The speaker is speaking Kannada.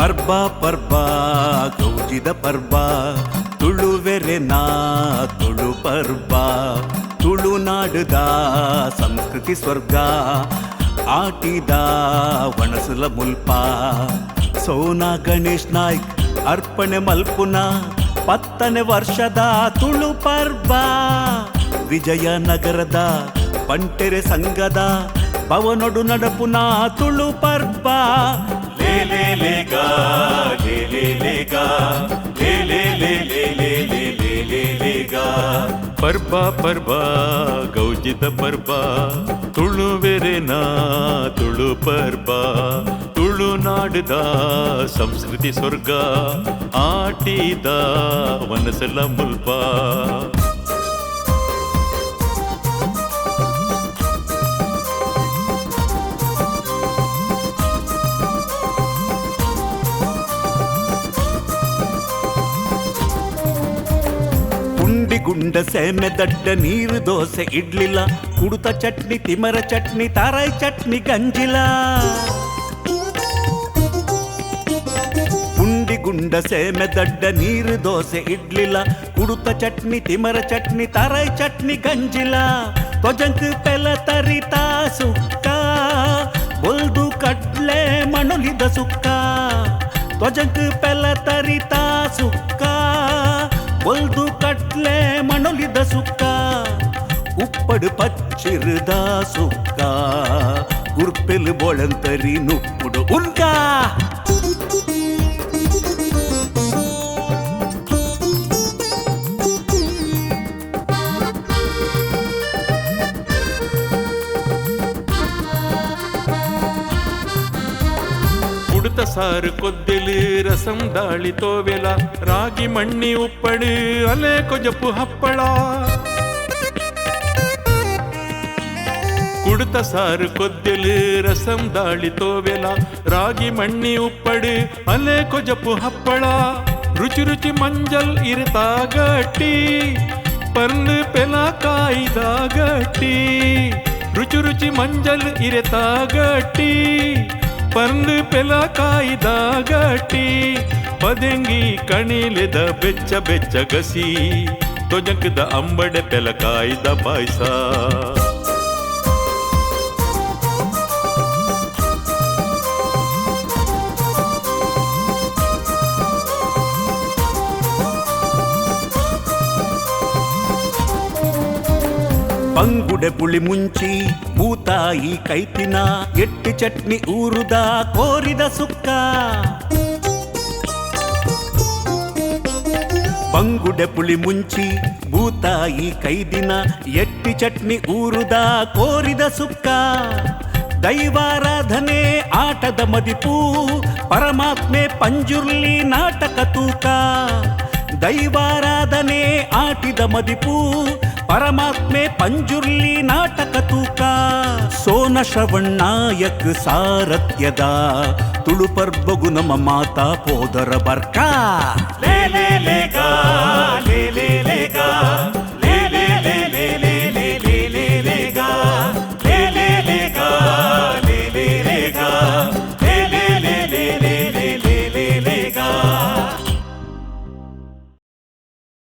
ಪರ್ಬ ಪರ್ಬ, ಗೌಜಿದ ಪರ್ಬ, ತುಳುವೆರೆ ನಾ, ತುಳು ಪರ್ಬ ತುಳುನಾಡುದ ಸಂಸ್ಕೃತಿ ಸ್ವರ್ಗ, ಆಟಿದ ವಣಸುಲ ಮುಲ್ಪ. ಸೋನಾ ಗಣೇಶ್ ನಾಯ್ಕ್ ಅರ್ಪಣೆ ಮಲ್ಪುನ, ಪತ್ತನೆ ವರ್ಷದ ತುಳು ಪರ್ಬ, ವಿಜಯನಗರದ ಪಂಟೆರೆ ಸಂಘದ ಪವನೊಡು ನಡಪುನ ತುಳು ಪರ್ಬ ಲೇ ಲೇ ಲೇ ಗಾ ಲೇ ಲೇ ಲೇ ಗಾ ಲೇ ಲೇ ಲೇ ಲೇ ಲೇ ಲೇ ಲೇ ಲೇ ಲೇ ಗಾ ಪರ್ಬ ಪರ್ಬ ಗೌಜಿದ ಪರ್ಬ ತುಳುವೆರೆನ ತುಳು ಪರ್ಬ ತುಳುನಾಡಿದ ಸಂಸ್ಕೃತಿ ಸ್ವರ್ಗ ಆಟಿದ ವನಸಲ ಮುಲ್ಪ ಗುಂಡ ಸೇಮೆ ದಡ್ಡ ನೀರು ದೋಸೆ ಇಡ್ಲಿಲ್ಲ ಕುಡುತ ಚಟ್ನಿ ತಿಮರ ಚಟ್ನಿ ತಾರಾಯಿ ಚಟ್ನಿ ಗಂಜಿಲ ಪುಂಡಿ ಗುಂಡ ಸೇಮೆ ದಡ್ಡ ನೀರು ದೋಸೆ ಇಡ್ಲಿಲ್ಲ ಕುಡುತ ಚಟ್ನಿ ತಿಮರ ಚಟ್ನಿ ತಾರಾಯಿ ಚಟ್ನಿ ಗಂಜಿಲ ತೊಜಂಕ್ ಪೆಲ ತರಿತ ಸುಕ್ಕ ಬೊಲ್ದು ಕಡ್ಲೆ ಮಣುಲಿದ ಸುಕ್ಕ ತೊಜಂಕ್ ಪೆಲ ತರಿತ ಸುಕ್ಕ పడు పచ్చిరు దాసుక్క గుర్పెలు బొళంతరి నుప్పుడు ఉన్కా ಕುಡಿತ ಸಾರು ಕೊದ್ದೆಲು ರಸಂ ದಾಳಿ ತೋವೆಲ ರಾಗಿ ಮಣ್ಣಿ ಉಪ್ಪಡು ಅಲೆ ಕೊಜಪು ಹಪ್ಪಳ சுடுத்த ಸಾರು கொத்திலு ರಸಂ ದಾಳಿ ತೋವೆಲ. ರಾಗಿ ಮಣ್ಣಿ ಉಪ್ಪಡು, ಅಲೆ கொஜப்பு ಹಪ್ಪಳ. ರುಚಿ ರುಚಿ ಮಂಜಲ್ ಇರತಾಗಟ್ಟಿ. ಪರ್ಲು ಪೆಲ ಕಾಯ್ದ ಗಟ್ಟಿ ರುಚಿ ರುಚಿ ಮಂಜಲ್ ಇರತಾಗಟ್ಟಿ. ಪರ್ಲು ಪೆಲ ಕಾಯ್ದ ಗಟ್ಟಿ ಪದಂಗಿ ಕಣಿಲೆದ ಬೆಚ್ಚ ಬೆಚ್ಚ ಗಸಿ. ತೊಜಕದ ಅಂಬಡೆ ಪೆಲ ಕಾಯ್ದ ಪಾಯ್ಸಾ. ಪಂಗುಡೆ ಪುಳಿ ಮುಂಚಿ, ಭೂತಾಯಿ ಕೈದಿನ ಎಟ್ಟಿ ಚಟ್ನಿ ಊರುದ ಕೋರಿದ ಸುಕ್ಕ. ಬಂಗುಡೆ ಪುಳಿ ಮುಂಚಿ, ಭೂತಾಯಿ ಕೈದಿನ, ಎಟ್ಟಿ ಚಟ್ನಿ ಊರುದ ಕೋರಿದ ಸುಕ್ಕ. ದೈವಾರಾಧನೆ ಆಟದ ಮದಿಪು, ಪರಮಾತ್ಮೆ ಪಂಜುರ್ಲಿ ನಾಟಕ ತೂಕ. ದೈವಾರಾಧನೆ ಆಟಿದ ಮದಿಪು ಪರಮಾತ್ಮೆ ಪಂಜುರ್ಲಿ ನಾಟಕ ತೂಕ ಸೋನ ಶ್ರವಣ್ಣಾಯಕ್ ಸಾರಥ್ಯದ ತುಳುಪರ್ಬಗು ನಮ್ಮ ಮಾತಾ ಪೋದರ ಬರ್ಕಾ.